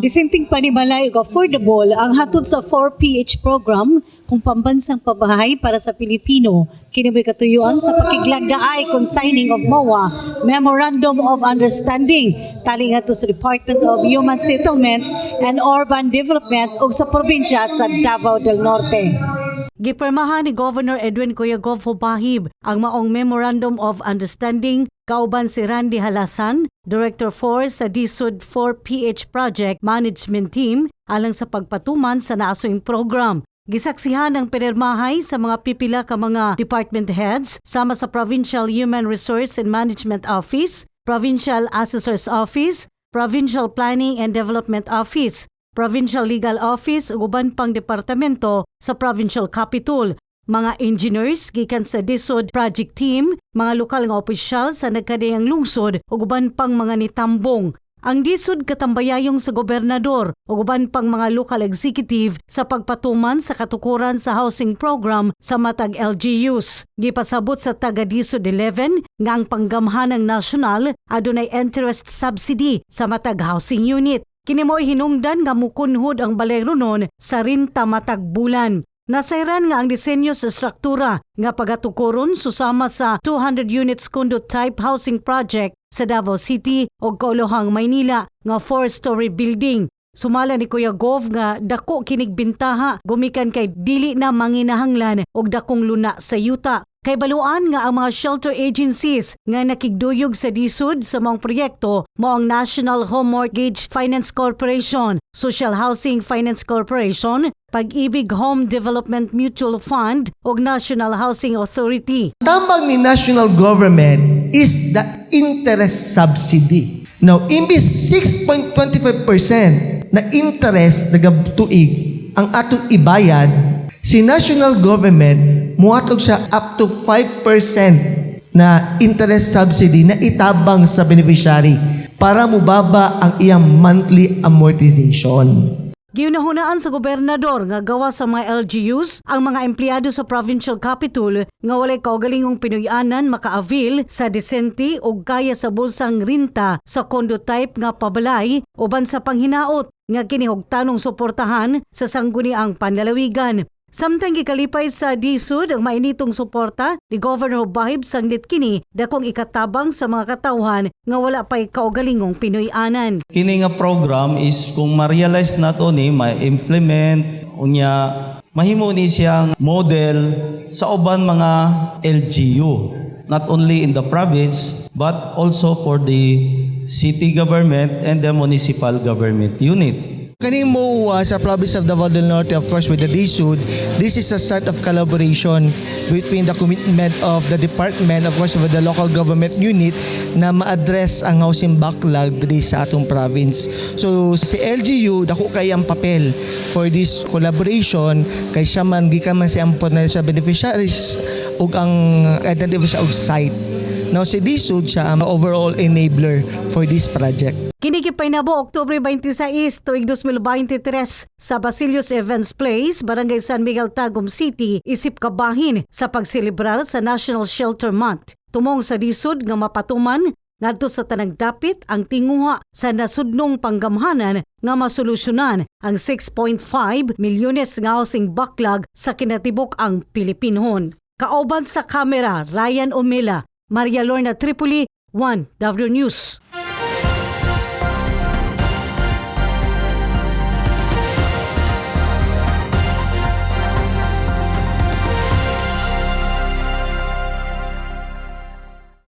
Disinting panimalay ug affordable ang hatod sa 4PH program kung pambansang pabahay para sa Pilipino. Kini may katuyuan sa pakiglagdaay kung signing of MOA, Memorandum of Understanding, tali nga sa Department of Human Settlements and Urban Development ug sa probinsya sa Davao del Norte. Gipirmahan ni Governor Edwin Cuyagov Bahib ang maong Memorandum of Understanding kauban si Randy Halasan, Director 4 sa DSUD 4PH Project Management Team alang sa pagpatuman sa nasoing program. Gisaksihan ang pinirmahay sa mga pipila ka mga department heads sama sa Provincial Human Resource and Management Office, Provincial Assessor's Office, Provincial Planning and Development Office, Provincial Legal Office ug uban pang departamento sa Provincial Capitol, mga engineers gikan sa DSUD project team, mga lokal nga opisyal sa nagkadayang lungsod ug uban pang mga nitambong. Ang DSUD katambayayong sa gobernador ug uban pang mga local executive sa pagpatuman sa katukuran sa housing program sa matag LGUs. Gipasabot sa taga DSUD 11 nga ang panggamhanang nasyonal adunay interest subsidy sa matag housing unit. Kini mo'y hinungdan nga mukunhod ang balero nun sa rinta matag bulan. Nasairan nga ang disenyo sa struktura nga pagatukoron susama sa 200 units condo type housing project sa Davao City o Kaulohang, Maynila nga four-story building. Sumala ni Kuya Gov nga dako kinig bintaha gumikan kay dili na manginahanglan og dakong luna sa yuta. Kay baluan nga ang mga shelter agencies nga nakigduyog sa disud sa mga proyekto mo ang National Home Mortgage Finance Corporation, Social Housing Finance Corporation, Pag-ibig Home Development Mutual Fund ug National Housing Authority. Tambang ni national government is the interest subsidy. Now, imbis 6.25% na interest nagabtuig ang atong ibayad, si national government muhatog siya up to 5% na interest subsidy na itabang sa beneficiary para mubaba ang iyang monthly amortization. Giunahunaan sa gobernador nga gawa sa mga LGUs ang mga empleyado sa provincial capital nga walay kaugalingong Pinoyanan maka-avail sa disente o kaya sa bulsang rinta sa condo type nga pabalay uban sa panghinaot nga kinihugtanong suportahan sa sangguniang panlalawigan. Samtang gikalipay sa DSUD ang mainitong suporta ni Governor Bahib Sanglit kini dakong ikatabang sa mga katawhan nga wala pa'y kaugalingong Pinoyanan. Kini nga program is kung ma-realize nato ni ma-implement unya mahimo ni siyang model sa uban mga LGU not only in the province but also for the city government and the municipal government unit. Kaning MOA sa province of Davao del Norte, of course, with the DSUD, this is a start of collaboration between the commitment of the department, of course, with the local government unit na ma-address ang housing backlog diri sa atong province. So, si LGU, dako kay ang papel for this collaboration kay siya man, gikan man siya ang beneficiaries ug ang identify siya og site. Now, si DSUD siya ang overall enabler for this project. Kinikipay na bo Oktubre 26 tuig 2023 sa Basilius Evans Place, Barangay San Miguel, Tagum City, isip kabahin sa pagselebrar sa National Shelter Month. Tumong sa disod nga mapatuman ngadto sa tanang dapit ang tinguha sa nasudnong panggamhanan nga masolusyonan ang 6.5 milyones nga housing backlog sa kinatibok ang Pilipinhon. Kaoban sa kamera, Ryan Omila, Maria Lorna Tripoli, 1 W News.